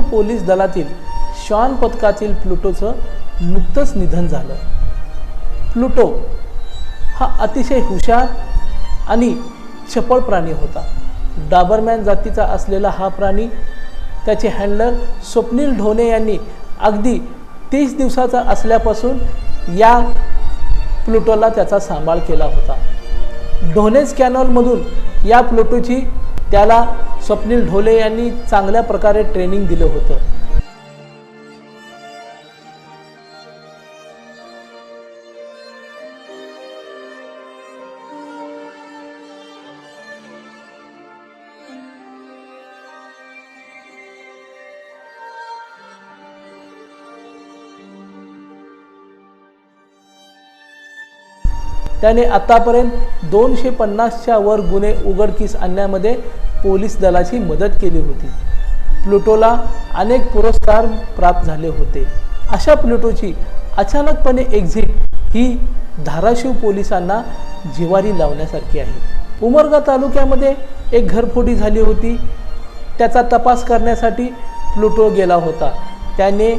Police दलातील श्वान पथकातील प्लुटोचं नुकतंच निधन झालं. प्लुटो हा अतिशय हुशार आणि चपळ प्राणी होता. डाबरमॅन जातीचा असलेला हा प्राणी त्याचे हँडलर स्वप्नील ढोणे यांनी अगदी तीस दिवसाचा असल्यापासून या प्लुटोला त्याचा सांभाळ केला होता. ढोनेज कॅनॉलमधून या प्लुटोची त्याला स्वप्नील ढोले यांनी चांगल्या प्रकारे ट्रेनिंग दिलं होतं. त्याने आतापर्यंत दोनशे पन्नासच्या वर गुन्हे उघडकीस आणण्यामध्ये पोलीस दलाची मदत केली होती. प्लुटोला अनेक पुरस्कार प्राप्त झाले होते. अशा प्लुटोची अचानकपणे एक्झिट ही धाराशिव पोलिसांना जिवारी लावण्यासारखी आहे. उमरगा तालुक्यामध्ये एक घरफोडी झाली होती. त्याचा तपास करण्यासाठी प्लुटो गेला होता. त्याने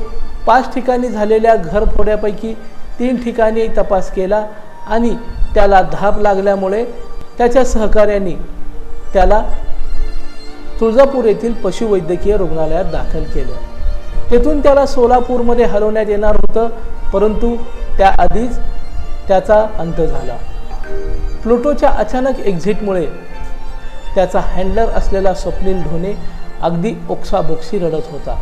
पाच ठिकाणी झालेल्या घरफोड्यापैकी तीन ठिकाणी तपास केला आणि त्याला धाप लागल्यामुळे त्याच्या सहकाऱ्यांनी त्याला तुळजापूर येथील पशुवैद्यकीय रुग्णालयात दाखल केलं. तेथून त्याला सोलापूरमध्ये हलवण्यात येणार होतं परंतु त्याआधीच त्याचा अंत झाला. प्लुटोच्या अचानक एक्झिटमुळे त्याचा हँडलर असलेला स्वप्नील ढोणे अगदी ओक्साबोक्सी रडत होता.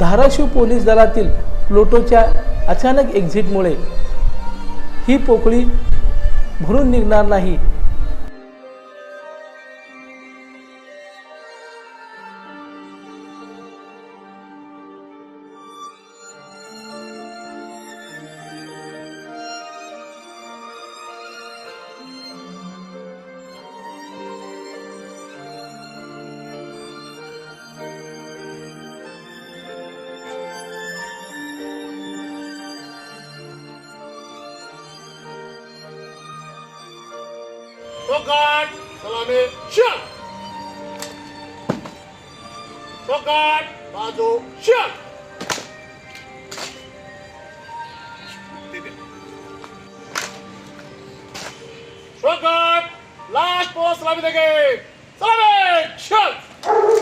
धाराशिव पोलीस दलातील प्लुटोच्या अचानक एक्झिटमुळे ही पोकळी भरून निघणार नाही Tokat, Salami, Şık. Tokat, Bazu, Şık. Tokat, last ball, Salami the game. Salami, Şık.